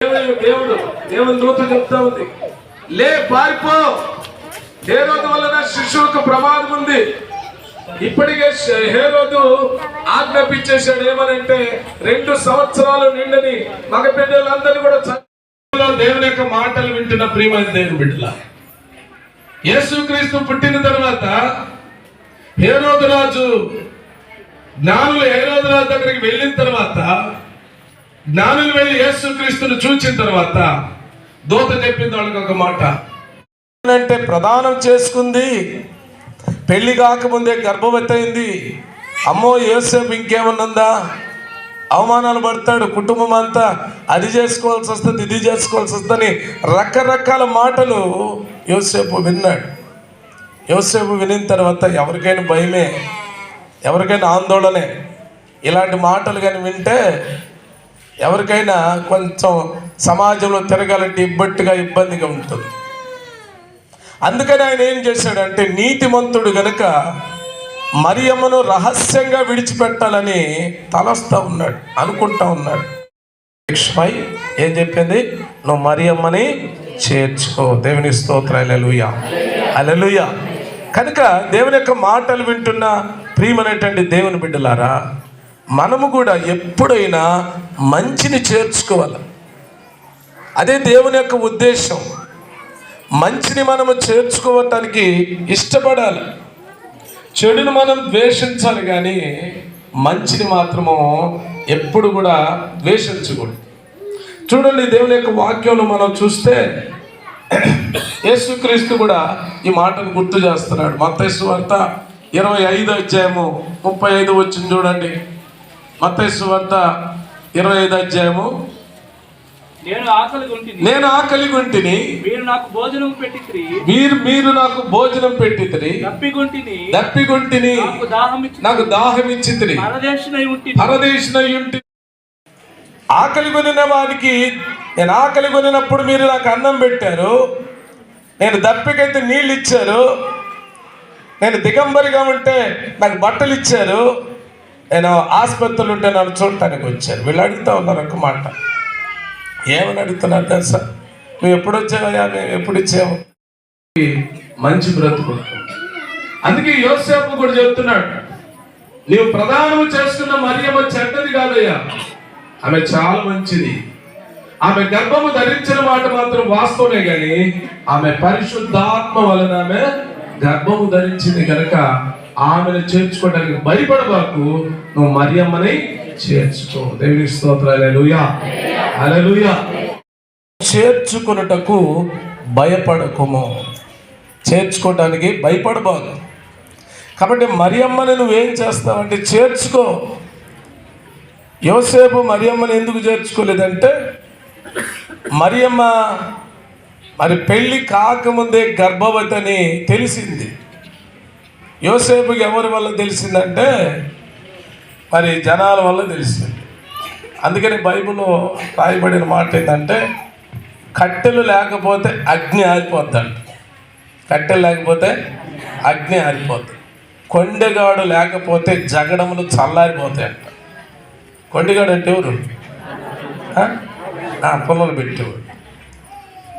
దేవుడు దేవుడు దేవుని దూత చెప్తా ఉంది. లే పారిపో. హేరోదు వలన శిష్యులకు ప్రమాదం ఉంది. ఇప్పటికే హేరోదు ఆజ్ఞాపించేశాడు ఏమనంటే రెండు సంవత్సరాలు నిండని మగ బిడ్డలందరినీ కూడా దేవుని యొక్క మాటలు వింటున్న ప్రియమైన దేవుని బిడ్డల. యేసుక్రీస్తు పుట్టిన తర్వాత హేరోదు రాజు జ్ఞానులు హేరోదు రాజు దగ్గరికి వెళ్ళిన తర్వాత జ్ఞానులు వెళ్ళి యేసుక్రీస్తును చూచిన తర్వాత దూత చెప్పింది వాళ్ళకి ఒక మాట. అంటే ప్రదానం చేసుకుంది పెళ్ళి కాకముందే గర్భవతి అయింది అమ్మో యోసేపు ఇంకేమన్నందా? అవమానాలు పడతాడు కుటుంబం అంతా అది చేసుకోవాల్సి వస్తుంది ఇది చేసుకోవాల్సి వస్తుందని రకరకాల మాటలు యోసేపు విన్నాడు. యోసేపు వినిన తర్వాత ఎవరికైనా భయమే ఎవరికైనా ఆందోళనే. ఇలాంటి మాటలు కానీ వింటే ఎవరికైనా కొంచెం సమాజంలో తిరగాలంటే ఇబ్బట్టుగా ఇబ్బందిగా ఉంటుంది. అందుకని ఆయన ఏం చేశాడంటే నీతిమంతుడు గనుక మరియమ్మను రహస్యంగా విడిచిపెట్టాలని తలస్తా ఉన్నాడు అనుకుంటా ఉన్నాడు. లక్ష్మై ఏం చెప్పింది? నువ్వు మరియమ్మని చేర్చుకో. దేవుని స్తోత్ర. అలెలుయ అలెలుయ కనుక దేవుని యొక్క మాటలు వింటున్న ప్రియమైనటువంటి దేవుని బిడ్డలారా మనము కూడా ఎప్పుడైనా మంచిని చేర్చుకోవాలి. అదే దేవుని యొక్క ఉద్దేశం. మంచిని మనము చేర్చుకోవటానికి ఇష్టపడాలి. చెడును మనం ద్వేషించాలి కానీ మంచిని మాత్రము ఎప్పుడు కూడా ద్వేషించకూడదు. చూడండి దేవుని యొక్క వాక్యంలో మనం చూస్తే యేసుక్రీస్తు కూడా ఈ మాటను గుర్తు చేస్తున్నాడు. మత్తైసు వార్త ఇరవై ఐదు అధ్యాయము ముప్పై ఐదు వచ్చింది చూడండి. మత్తైసు వార్త ఇరవై ఐదు అధ్యాయము. నేను ఆకలి నేను ఆకలి గుంటిని. మీరు నాకు భోజనం పెట్టిత్రి. మీరు మీరు నాకు భోజనం పెట్టితిరి. తప్పిగొంటిని దప్పిగొంటిని నాకు దాహం ఇచ్చి నాకు దాహం ఇచ్చితిరి. పరదేశనై ఉంటి ఆకలి కొనిన వారికి నేను ఆకలి కొనినప్పుడు మీరు నాకు అన్నం పెట్టారు. నేను దప్పికైతే నీళ్ళు ఇచ్చారు. నేను దిగంబరిగా ఉంటే నాకు బట్టలు ఇచ్చారు. నేను ఆసుపత్రులు ఉంటే నన్ను చూడటానికి వచ్చారు. వీళ్ళు అడుగుతా ఉన్నారు ఒక మాట. ఏమని అడుగుతున్నారు తెలుసా? నువ్వు ఎప్పుడు వచ్చావయ్యా? మేము ఎప్పుడు ఇచ్చాము? మంచి బ్రతుకు అందుకే యోసేపు కూడా చెప్తున్నాడు నీవు ప్రధానము చేసుకున్న మరియమ్మ చెడ్డది కాదయ్యా. ఆమె చాలా మంచిది. ఆమె గర్భము ధరించిన మాట మాత్రం వాస్తవమే కానీ ఆమె పరిశుద్ధాత్మ వలన ఆమె గర్భము ధరించింది కనుక ఆమెను చేర్చుకోవడానికి భయపడబాకు నువ్వు మరియమ్మని చేర్చుకో. దేవి స్తోత్రాలూయా అలలుయా చేర్చుకున్నటకు భయపడకుము. చేర్చుకోవటానికి భయపడబాకు. కాబట్టి మరియమ్మని నువ్వేం చేస్తావంటే చేర్చుకో. యోసేపు మరియమ్మని ఎందుకు చేర్చుకోలేదంటే మరియమ్మ మరి పెళ్ళి కాకముందే గర్భవతి అని తెలిసింది. యోసేపుకి ఎవరి వల్ల తెలిసిందంటే మరి జనాల వల్ల తెలిసింది. అందుకని బైబిల్లో రాయబడిన మాట ఏంటంటే కట్టెలు లేకపోతే అగ్ని ఆరిపోద్దంట. కట్టెలు లేకపోతే అగ్ని ఆరిపోద్ది. కొండెగాడు లేకపోతే జగడములు చల్లారిపోతాయంట. కొండగాడు అంటే ఎవరు? పొలాలు పెట్టేవాడు.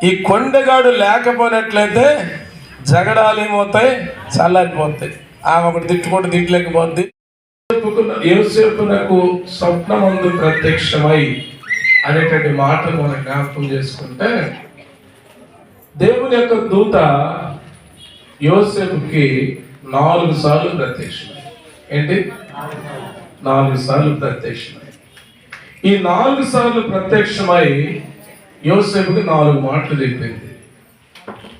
ఈ కొండగాడు లేకపోయినట్లయితే జగడాలు ఏమవుతాయి చల్లారిపోతాయి. ఆమె ఒకటి తిట్టుకుంటూ తిట్టలేకపోద్ది. ఏసేపు నాకు స్వప్నమందు ప్రత్యక్షమై అనేటువంటి మాటలు మనం జ్ఞాపకం చేసుకుంటే దేవుని యొక్క దూత యోసేపుకి నాలుగు సార్లు ప్రత్యక్షమై. ఏంటి? నాలుగు సార్లు ప్రత్యక్షమై. ఈ నాలుగు సార్లు ప్రత్యక్షమై యోసేపుకి నాలుగు మాటలు చెప్పింది.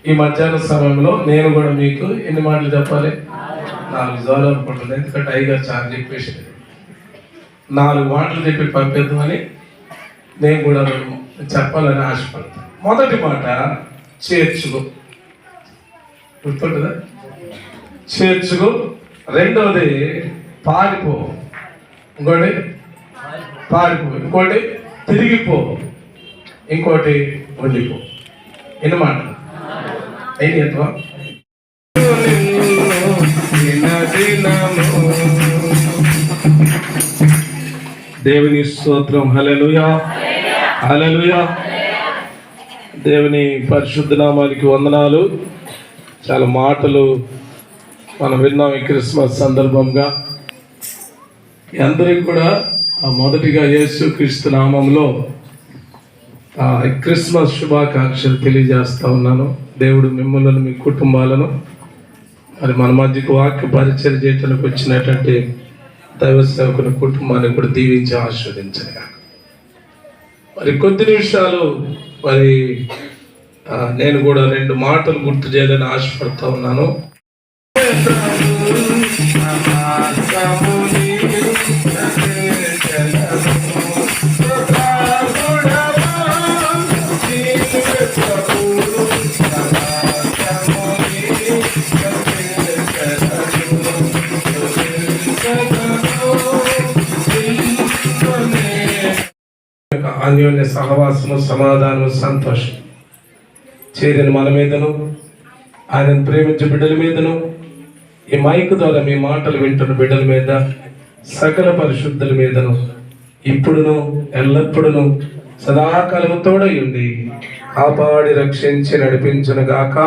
ఈ మధ్యాహ్న సమయంలో నేను కూడా మీకు ఎన్ని మాటలు చెప్పాలి? నాలుగు సార్లు అనుకుంటుంది ఎందుకంటే టైగర్ చాలా చెప్పేసి. నాలుగు మాటలు చెప్పి పంపిద్దామని నేను కూడా చెప్పాలని ఆశపడతాను. మొదటి మాట చేర్చుకో. గుర్తుంటుందా? చేర్చుకో. రెండవది పారిపో. ఇంకోటి? పారిపో. ఇంకోటి? తిరిగిపో. ఇంకోటి ఉండిపో ఎన్నమాట మాటలు దేవుని స్తోత్రం. హలలుయా హలలుయా దేవుని పరిశుద్ధ నామానికి వందనాలు. చాలా మాటలు మనం విన్నాం ఈ క్రిస్మస్ సందర్భంగా. అందరికి కూడా మొదటిగా యేసు క్రీస్తు నామంలో క్రిస్మస్ శుభాకాంక్షలు తెలియజేస్తా ఉన్నాను దేవుడు మిమ్మల్ని మీ కుటుంబాలను మరి మన మధ్యకు వాక్య పరిచయం చేయడానికి వచ్చినటువంటి దైవ సేవకుని కుటుంబాన్ని కూడా దీవించి ఆస్వాదించగా మరి కొద్ది నిమిషాలు మరి నేను కూడా రెండు మాటలు గుర్తు చేయాలని ఆశపడతా ఉన్నాను అన్యోన్య సహవాసము సమాధానము సంతోషం. చేరిన మన మీదను ఆయనను ప్రేమించే బిడ్డల మీదను ఈ మైక్ ద్వారా మీ మాటలు వింటున్న బిడ్డల మీద సకల పరిశుద్ధుల మీదను ఇప్పుడును ఎల్లప్పుడును సదాకాలము తోడై ఉండి కాపాడి రక్షించి నడిపించునుగాక.